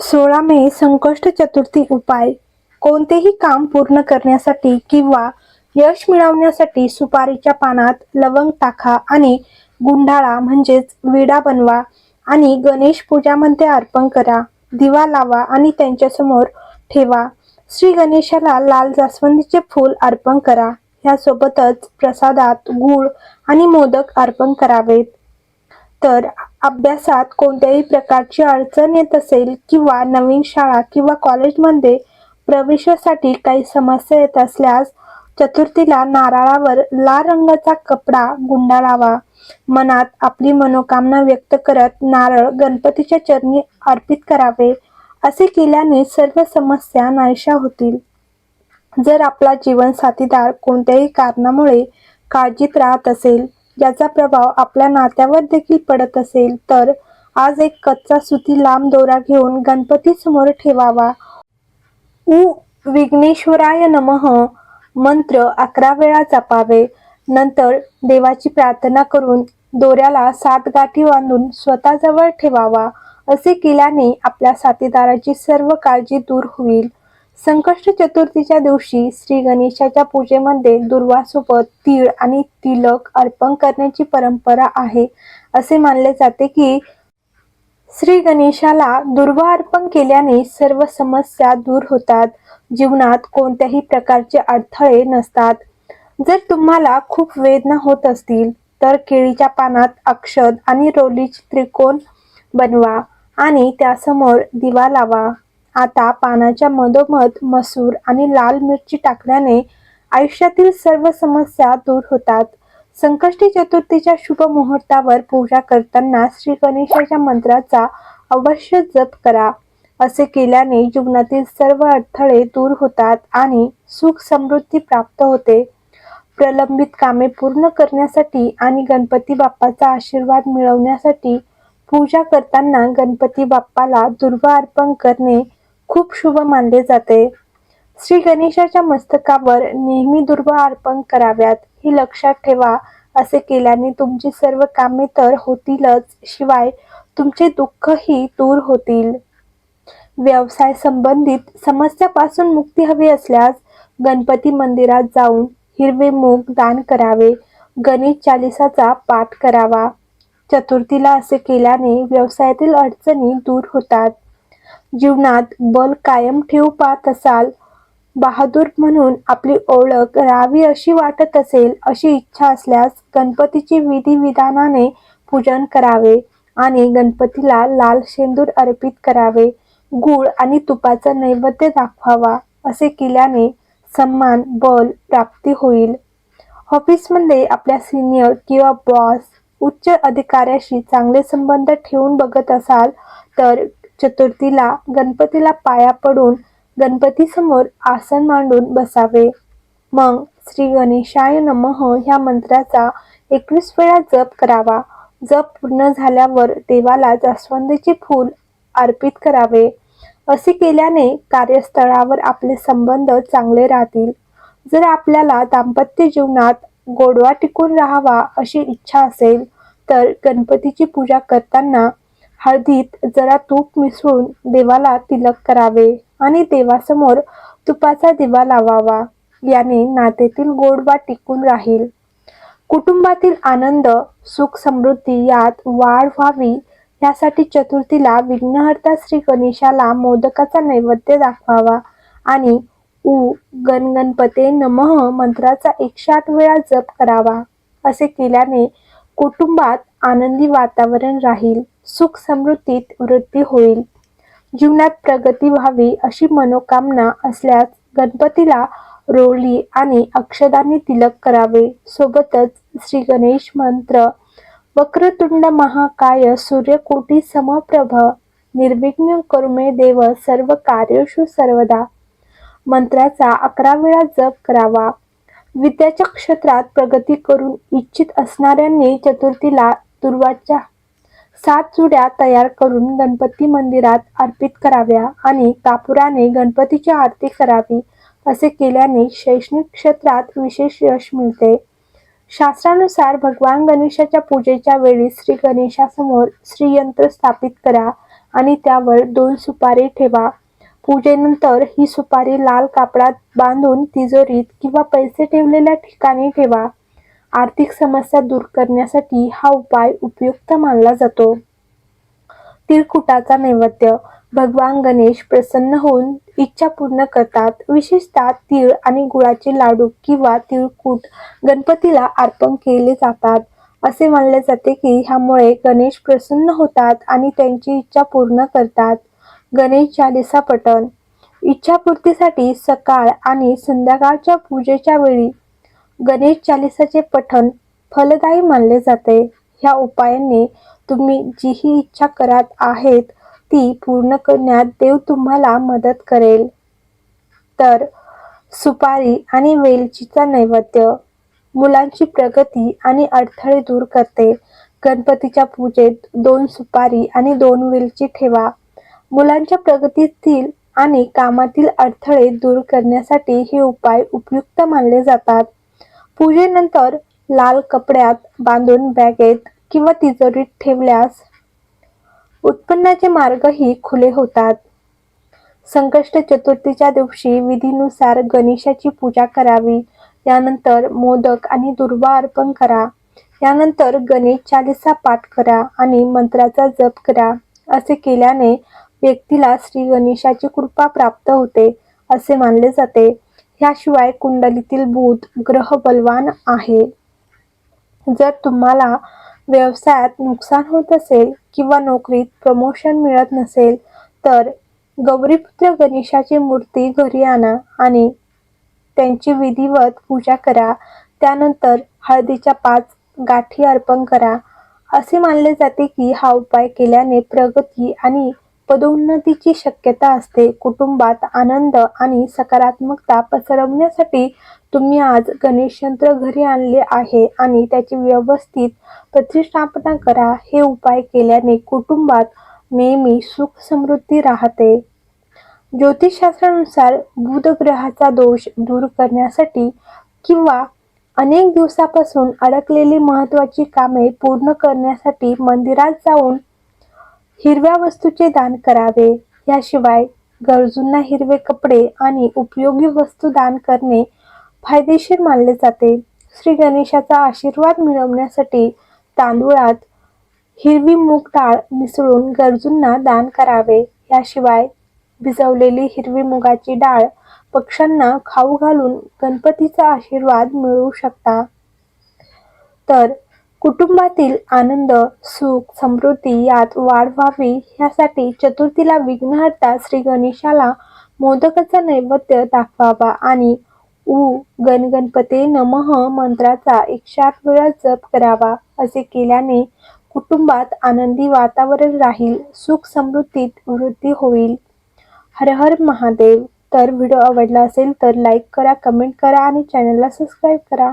सोळा मे संकष्ट चतुर्थी उपाय. कोणतेही काम पूर्ण करण्यासाठी किंवा यश मिळवण्यासाठी सुपारीच्या पानात लवंग टाका आणि गुंडाळा म्हणजेच विडा बनवा आणि गणेश पूजामध्ये अर्पण करा. दिवा लावा आणि त्यांच्यासमोर ठेवा. श्री गणेशाला लाल जास्वंदीचे फूल अर्पण करा. ह्यासोबतच प्रसादात गूळ आणि मोदक अर्पण करावेत. तर अभ्यासात कोणत्याही प्रकारची अडचण येत असेल किंवा नवीन शाळा किंवा कॉलेजमध्ये प्रवेशासाठी काही समस्या येत असल्यास चतुर्थीला नारळावर लाल रंगाचा कपडा गुंडाळावा. मनात आपली मनोकामना व्यक्त करत नारळ गणपतीच्या चरणी अर्पित करावे असे केल्याने सर्व समस्या नाहीशा होतील. जर आपला जीवन साथीदार कोणत्याही कारणामुळे काळजीत राहत असेल ज्याचा प्रभाव आपल्या नात्यावर देखील पडत असेल तर आज एक कच्चा सुती लांब दोरा घेऊन गणपती समोर ठेवावा. उ विघ्नेश्वराय नमः. मंत्र अकरा वेळा जपावे. नंतर देवाची प्रार्थना करून दोऱ्याला सात गाठी बांधून स्वतःजवळ ठेवावा. असे केल्याने आपल्या साथीदाराची सर्व काळजी दूर होईल. संकष्ट चतुर्थीच्या दिवशी श्री गणेशाच्या पूजेमध्ये दुर्वासोबत तीळ आणि तिलक अर्पण करण्याची परंपरा आहे. असे मानले जाते की श्री गणेशाला दुर्वा अर्पण केल्याने सर्व समस्या दूर होतात. जीवनात कोणत्याही प्रकारचे अडथळे नसतात. जर तुम्हाला खूप वेदना होत असतील तर केळीच्या पानात अक्षद आणि रोलीच त्रिकोण बनवा आणि त्यासमोर दिवा लावा. आता पानाच्या मधोमध मसूर आणि लाल मिरची टाकल्याने आयुष्यातील सर्व समस्या दूर होतात. संकष्टी चतुर्थीच्या शुभ मुहूर्तावर पूजा करताना श्री गणेशाच्या मंत्राचा अवश्य जप करा. असे केल्याने जीवनातील सर्व अडथळे दूर होतात आणि सुख समृद्धी प्राप्त होते. प्रलंबित कामे पूर्ण करण्यासाठी आणि गणपती बाप्पाचा आशीर्वाद मिळवण्यासाठी पूजा करताना गणपती बाप्पाला दुर्वा अर्पण करणे खूप शुभ मानले जाते. श्री गणेशाच्या मस्तकावर नेहमी दुर्वा अर्पण कराव्यात हे लक्षात ठेवा. असे केल्याने तुमची सर्व कामे तर होतीलच शिवाय तुमचे दुःखही दूर होतील. व्यवसाय संबंधित समस्यापासून मुक्ती हवी असल्यास गणपती मंदिरात जाऊन हिरवे मूग दान करावे गणेश चालिसाचा पाठ करावा. चतुर्थीला असे केल्याने व्यवसायातील अडचणी दूर होतात. जीवनात बल कायम ठेवू पाहत असाल बहादूर म्हणून आपली ओळख राहावी अशी वाटत असेल अशी इच्छा असल्यास गणपतीची विधी विधानाने पूजन करावे आणि गणपतीला लाल शेंदूर अर्पित करावे गूळ आणि तुपाचा नैवेद्य दाखवावा असे केल्याने सन्मान बल प्राप्ती होईल. ऑफिसमध्ये आपल्या सिनियर किंवा बॉस उच्च अधिकाऱ्याशी चांगले संबंध ठेवून बघत असाल तर चतुर्थीला गणपतीला पाया पडून गणपतीसमोर आसन मांडून बसावे. मग श्री गणेशाय नमः ह्या मंत्राचा एकवीस वेळा जप करावा. जप पूर्ण झाल्यावर देवाला जास्वंदीचे फूल अर्पित करावे. असे केल्याने कार्यस्थळावर आपले संबंध चांगले राहतील. जर आपल्याला दाम्पत्य जीवनात गोडवा टिकून राहावा अशी इच्छा असेल तर गणपतीची पूजा करताना हळदीत जरा तूप मिसळून देवाला तिलक करावे आणि देवासमोर तुपाचा दिवा लावावा. याने नातेतील गोडवा टिकून राहील. कुटुंबातील आनंद सुख समृद्धी यात वाढ व्हावी यासाठी चतुर्थीला विघ्नहर्ता श्री गणेशाला मोदकाचा नैवेद्य दाखवावा आणि उ गणगणपते नमः मंत्राचा एकशे आठ वेळा जप करावा असे केल्याने कुटुंबात आनंदी वातावरण राहील सुख समृद्धीत वृद्धी होईल. जीवनात प्रगती व्हावी अशी मनोकामना असल्यास गणपतीला रोळी आणि अक्षदाने तिलक करावे. सोबतच श्री गणेश मंत्र वक्रतुंड महाकाय सूर्यकोटी समप्रभ निर्विघ्न करुमे देव सर्व कार्यशु सर्वदा. मंत्राचा अकरा वेळा जप करावा. विद्याच्या क्षेत्रात प्रगती करून इच्छित असणाऱ्यांनी चतुर्थीला दुर्वाच्या सात चुड्या तयार करून गणपती मंदिरात अर्पित कराव्या आणि कापुराने गणपतीची आरती करावी असे केल्याने शैक्षणिक क्षेत्रात विशेष यश मिळते. शास्त्रानुसार भगवान गणेशाच्या पूजेच्या वेळी श्री गणेशासमोर श्रीयंत्र स्थापित करा आणि त्यावर दोन सुपारी ठेवा. पूजेनंतर ही सुपारी लाल कापडात बांधून तिजोरीत किंवा पैसे ठेवलेल्या ठिकाणी ठेवा. आर्थिक समस्या दूर करण्यासाठी हा उपाय उपयुक्त मानला जातो. तिळकुटाचा नैवेद्य भगवान गणेश प्रसन्न होऊन इच्छा पूर्ण करतात. विशेषतः तीळ आणि गुळाचे लाडू किंवा तिळकूट गणपतीला अर्पण केले जातात. असे मानले जाते की ह्यामुळे गणेश प्रसन्न होतात आणि त्यांची इच्छा पूर्ण करतात. गणेश चालिसा पठण इच्छापूर्तीसाठी सकाळ आणि संध्याकाळच्या पूजेच्या वेळी गणेश चालिसाचे पठण फलदायी मानले जाते. ह्या उपायांनी तुम्ही जी ही इच्छा करत आहेत ती पूर्ण करण्यात देव तुम्हाला मदत करेल. तर सुपारी आणि वेलचीचा नैवेद्य मुलांची प्रगती आणि अडथळे दूर करते. गणपतीच्या पूजेत दोन सुपारी आणि दोन वेलची ठेवा. मुलांच्या प्रगतीतील आणि कामातील अडथळे दूर करण्यासाठी हे उपाय उपयुक्त मानले जातात. पूजेनंतर लाल कपड्यात बांधून बॅगेत किंवा तिजोरीत ठेवल्यास उत्पन्नाचे मार्गही खुले होतात. संकष्ट चतुर्थीच्या दिवशी विधीनुसार गणेशाची पूजा करावी. यानंतर मोदक आणि दुर्वा अर्पण करा. यानंतर गणेश चालिसा पाठ करा आणि मंत्राचा जप करा. असे केल्याने व्यक्तीला श्री गणेशाची कृपा प्राप्त होते असे मानले जाते. ह्याशिवाय कुंडलीतील भूत ग्रह बलवान आहे. जर तुम्हाला व्यवसायात नुकसान होत असेल किंवा नोकरीत प्रमोशन मिळत नसेल तर गौरीपुत्र गणेशाची मूर्ती घरी आणा आणि त्यांची विधिवत पूजा करा. त्यानंतर हळदीच्या पाच गाठी अर्पण करा. असे मानले जाते की हा उपाय केल्याने प्रगती आणि पदोन्नतीची शक्यता असते. कुटुंबात आनंद आणि सकारात्मकता पसरवण्यासाठी तुम्ही आज गणेश यंत्र घरी आणले आहे आणि त्याची व्यवस्थित प्रतिष्ठापना करा. हे उपाय केल्याने कुटुंबात नेहमी सुख समृद्धी राहते. ज्योतिषशास्त्रानुसार बुध ग्रहाचा दोष दूर करण्यासाठी किंवा अनेक दिवसापासून अडकलेली महत्वाची कामे पूर्ण करण्यासाठी मंदिरात जाऊन हिरव्या वस्तूचे दान करावे. याशिवाय गरजूंना हिरवे कपडे आणि उपयोगी वस्तू दान करणे फायदेशीर मानले जाते. श्री गणेशाचा आशीर्वाद मिळवण्यासाठी तांदूळात हिरवी मूग डाळ मिसळून गरजूंना दान करावे. याशिवाय भिजवलेली हिरवी मुगाची डाळ पक्ष्यांना खाऊ घालून गणपतीचा आशीर्वाद मिळवू शकता. तर कुटुंबातील आनंद सुख समृद्धी यात वाढ व्हावी यासाठी चतुर्थीला विघ्नहर्ता श्री गणेशाला मोदकाचा नैवेद्य दाखवावा आणि उ गणगणपते नमः मंत्राचा एकशे आठ वेळा जप करावा असे केल्याने कुटुंबात आनंदी वातावरण राहील सुख समृद्धीत वृद्धी होईल. हर हर महादेव. तर व्हिडिओ आवडला असेल तर लाईक करा कमेंट करा आणि चॅनलला सबस्क्राईब करा.